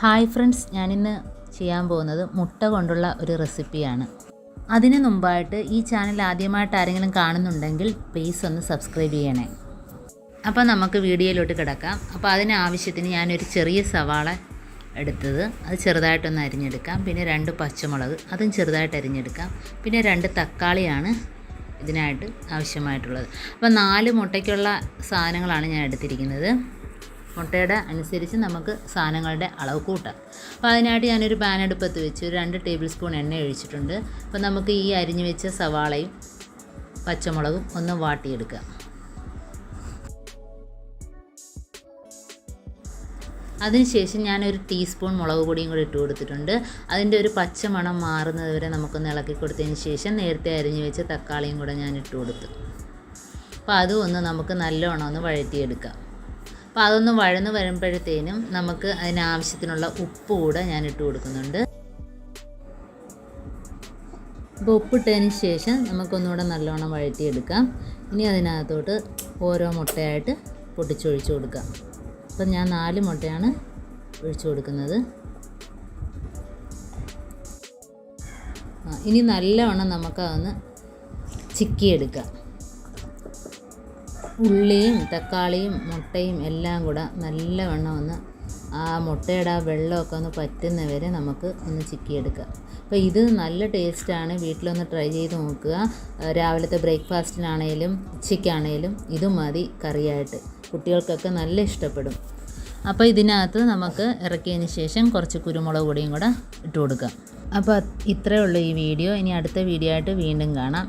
Hi friends ഞാനിന്ന് ചെയ്യാൻ പോകുന്നത് മുട്ട കൊണ്ടുള്ള ഒരു റെസിപ്പിയാണ്. അതിന് മുമ്പായിട്ട് ഈ ചാനൽ ആദ്യമായിട്ട് ആരെങ്കിലും കാണുന്നുണ്ടെങ്കിൽ പ്ലീസ് ഒന്ന് സബ്സ്ക്രൈബ് ചെയ്യണേ. അപ്പോൾ നമുക്ക് വീഡിയോയിലോട്ട് കിടക്കാം. അപ്പോൾ അതിന് ആവശ്യത്തിന് ഞാനൊരു ചെറിയ സവാള എടുത്തത്. അത് ചെറുതായിട്ടൊന്ന് അരിഞ്ഞെടുക്കാം. പിന്നെ രണ്ട് പച്ചമുളക് അതും ചെറുതായിട്ട് അരിഞ്ഞെടുക്കാം. പിന്നെ രണ്ട് തക്കാളിയാണ് ഇതിനായിട്ട് ആവശ്യമായിട്ടുള്ളത്. അപ്പോൾ നാല് മുട്ടയ്ക്കുള്ള സാധനങ്ങളാണ് ഞാൻ എടുത്തിരിക്കുന്നത്. മുട്ടയുടെ അനുസരിച്ച് നമുക്ക് സാധനങ്ങളുടെ അളവ് കൂട്ടാം. അപ്പോൾ അതിനായിട്ട് ഞാനൊരു പാൻ അടുപ്പത്ത് വെച്ച്. ഒരു രണ്ട് ടേബിൾ സ്പൂൺ എണ്ണ ഒഴിച്ചിട്ടുണ്ട്. അപ്പോൾ നമുക്ക് ഈ അരിഞ്ഞു വെച്ച സവാളയും പച്ചമുളകും ഒന്ന് വാട്ടിയെടുക്കാം. അതിനുശേഷം ഞാനൊരു ടീസ്പൂൺ മുളക് പൊടിയും കൂടി ഇട്ട് കൊടുത്തിട്ടുണ്ട്. അതിന്റെ ഒരു പച്ച മണം മാറുന്നത് വരെ നമുക്കൊന്ന് ഇളക്കി കൊടുത്തതിന് ശേഷം നേരത്തെ അരിഞ്ഞു വെച്ച തക്കാളിയും കൂടെ ഞാൻ ഇട്ട് കൊടുത്തു. അപ്പോൾ അതും ഒന്ന് നമുക്ക് നല്ലോണം ഒന്ന് വഴറ്റിയെടുക്കാം. അപ്പോൾ അതൊന്ന് വഴന്ന് വരുമ്പോഴത്തേനും നമുക്ക് അതിനാവശ്യത്തിനുള്ള ഉപ്പ് കൂടെ ഞാൻ ഇട്ട് കൊടുക്കുന്നുണ്ട്. അപ്പോൾ ഉപ്പിട്ടതിന് ശേഷം നമുക്കൊന്നുകൂടെ നല്ലോണം വഴറ്റിയെടുക്കാം. ഇനി അതിനകത്തോട്ട് ഓരോ മുട്ടയായിട്ട് പൊട്ടിച്ചൊഴിച്ചു കൊടുക്കാം. അപ്പം ഞാൻ നാല് മുട്ടയാണ് ഒഴിച്ചു കൊടുക്കുന്നത്. ഇനി നല്ലവണ്ണം നമുക്കതൊന്ന് ചിക്കിയെടുക്കാം. ഉള്ളിയും തക്കാളിയും മുട്ടയും എല്ലാം കൂടെ നല്ലവണ്ണം ഒന്ന് ആ മുട്ടയുടെ ആ വെള്ളമൊക്കെ ഒന്ന് പറ്റുന്ന വരെ നമുക്ക് ഒന്ന് ചിക്കിയെടുക്കാം. അപ്പോൾ ഇത് നല്ല ടേസ്റ്റാണ്. വീട്ടിലൊന്ന് ട്രൈ ചെയ്ത് നോക്കുക. രാവിലത്തെ ബ്രേക്ക്ഫാസ്റ്റിനാണേലും ഉച്ചയ്ക്കാണേലും ഇത് മതി കറിയായിട്ട്. കുട്ടികൾക്കൊക്കെ നല്ല ഇഷ്ടപ്പെടും. അപ്പോൾ ഇതിനകത്ത് നമുക്ക് ഇറക്കിയതിന് ശേഷം കുറച്ച് കുരുമുളക് പൊടിയും കൂടെ ഇട്ട് കൊടുക്കാം. അപ്പോൾ ഇത്രയേ ഉള്ളൂ ഈ വീഡിയോ. ഇനി അടുത്ത വീഡിയോ ആയിട്ട് വീണ്ടും കാണാം.